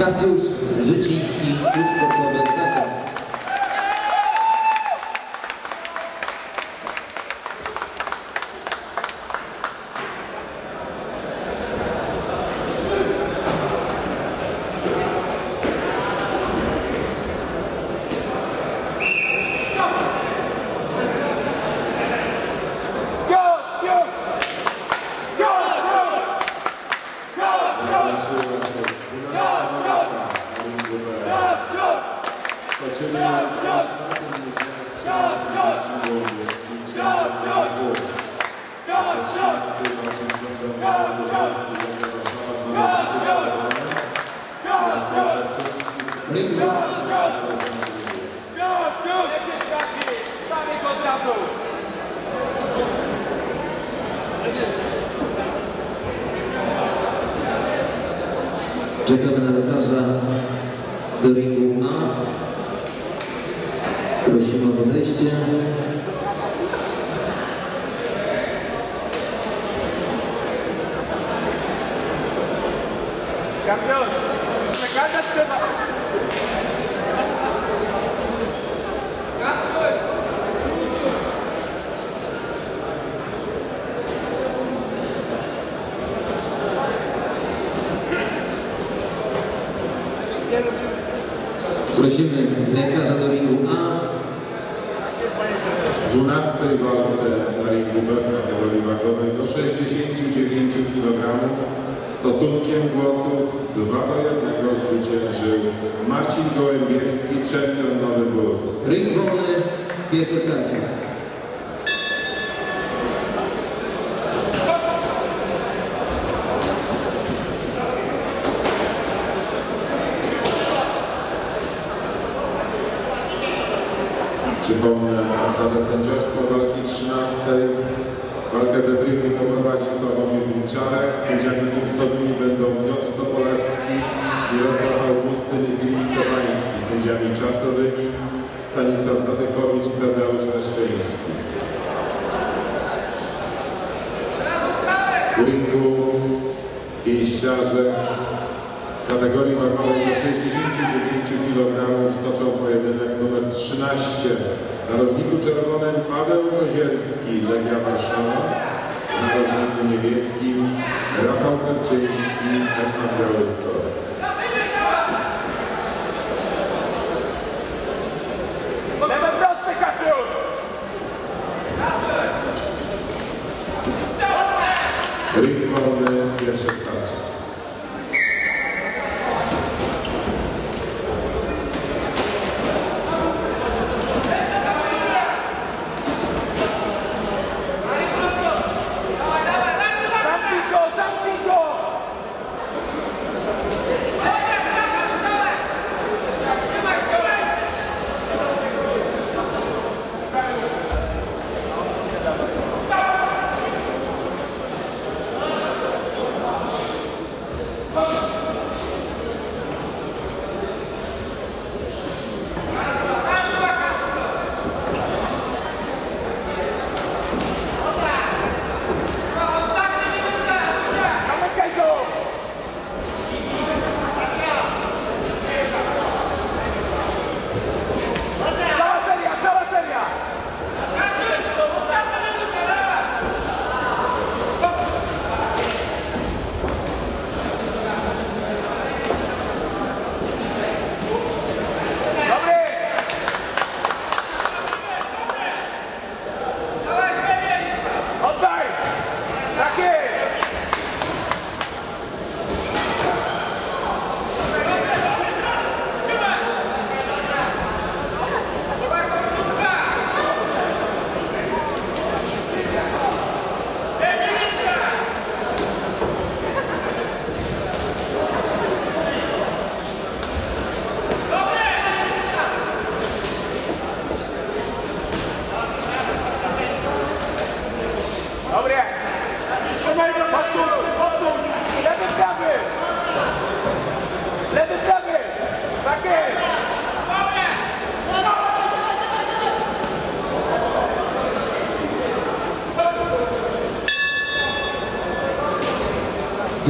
Cassius Jacinski, do Sport do ringu A. Prosimy o podejście. Kampion! Przekazać trzeba! Prosimy lekarza do ringu A. W 12 walce na ringu B w kategorii wagowej do 69 kg stosunkiem głosów 2 do 1 zwyciężył Marcin Gołębiewski, czempion Nowy Bór. Ring wolny, pierwsze starcie. Przypomnę zasadę sędziowską walki 13. Walkę debriefing poprowadzi Sławomir Milczarek. Sędziami punktowymi będą Piotr Topolewski, Mirosław Augustyn i Filip Stefański. Sędziami czasowymi Stanisław Zatykowicz i Tadeusz Leszczyński. W ringu pięściarze kategorii wagowej do 69 kg toczą pojedynek numer 13. Na rożniku czerwonym Paweł Kozielski, Legia Warszawa. Na rożniku niebieskim Rafał Karczyński, Hetman Białystok.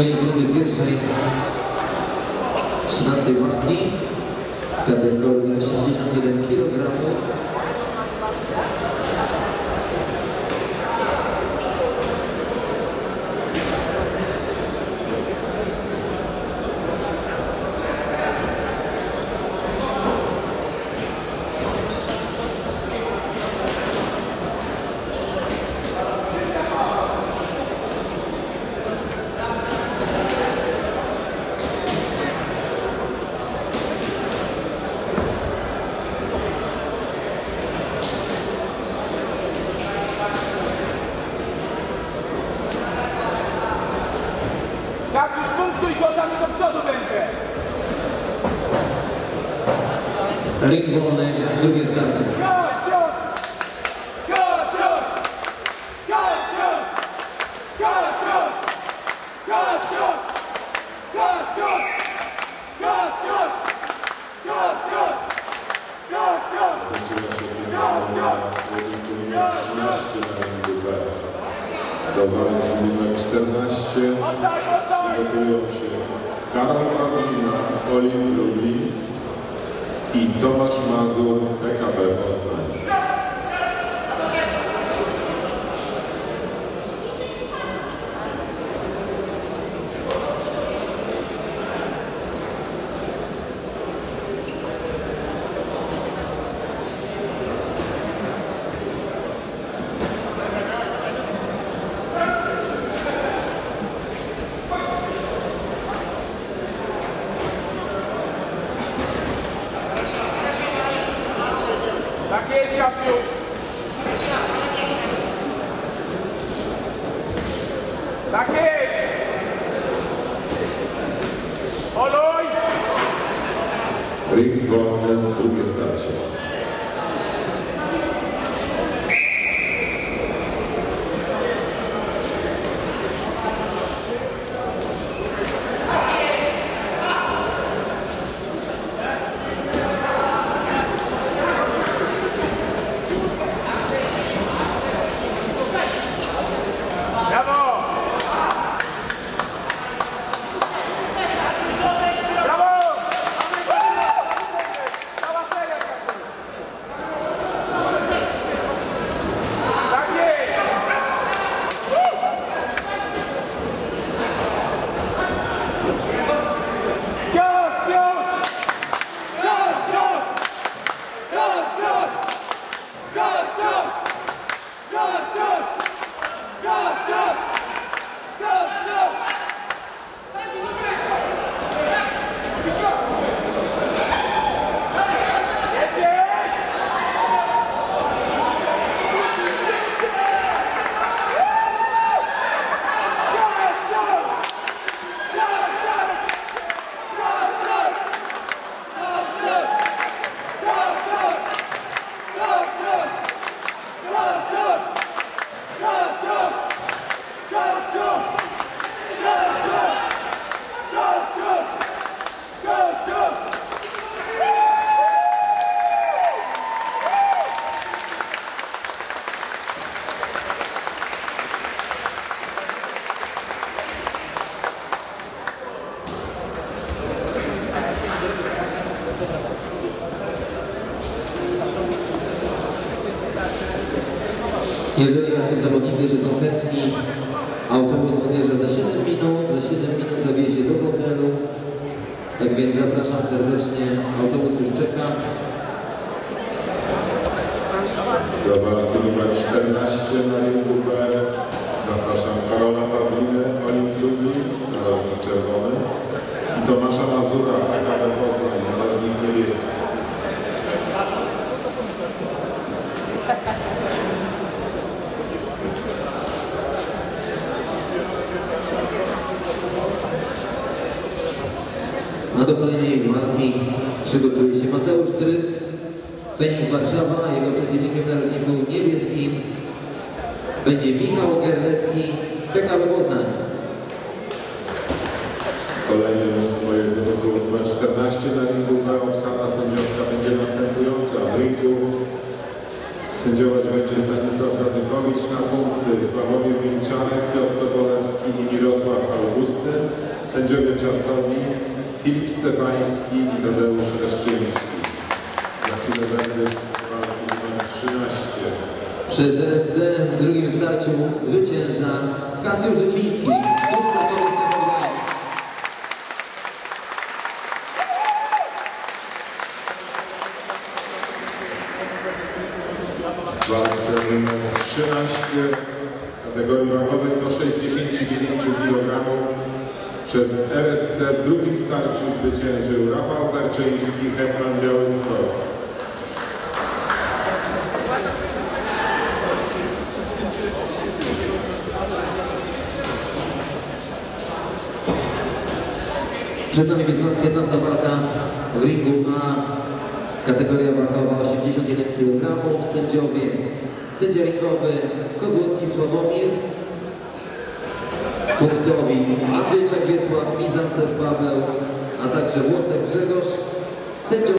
Kaj z drugiej pierwszej, 13 watni, kategoria 81 kg. Ring wolny, drugie starcie. Do walki za 14 przygotują się Karol Pawlina, Olin Lublin, i Tomasz Mazur, PKB Poznań. Ricordo Rubio Staccia. Jeżeli jacy zawodnicy, czy są chętni, autobus odjeżdża za 7 minut, za 7 minut zawiezie do hotelu. Tak więc zapraszam serdecznie, autobus już czeka. Do walki numer 14 na ringu B zapraszam Karola Pawlinę, Lublin, narożnik czerwony i Tomasza Mazura, PKB Poznań, narożnik niebieski. A do kolejnej walki przygotuje się Mateusz Tryc, Feniks Warszawa, jego przeciwnikiem na rożniku niebieskim będzie Michał Gerlecki, PKB Poznań. Kolejny pojedynku numer 14 na ringu. Obsada sędziowska będzie następująca. W ringu sędziować będzie Stanisław Radykowicz na punkty Sławomir Milczarek, Piotr Tobolewski i Mirosław Augustyn. Sędziowie czasowi Filip Stefański i Tadeusz Leszczyński. Za chwilę będę walki numer 13. Przez RSC w drugim starciu zwycięża Kasiusz Gdańsk. W walce numer 13 kategorii wagowej do 69 kg przez RSC w drugim starciu zwyciężył Rafał Tarczyński, Hetman Białystok. Przed nami 15 walka w ringu A. Kategoria wagowa 81 kg. Sędziowie. Sędzia ringowy Kozłowski Sławomir. Punktowi Andrzej Wiesław, Mizancew Paweł, a także Włosek Grzegorz. Sędzią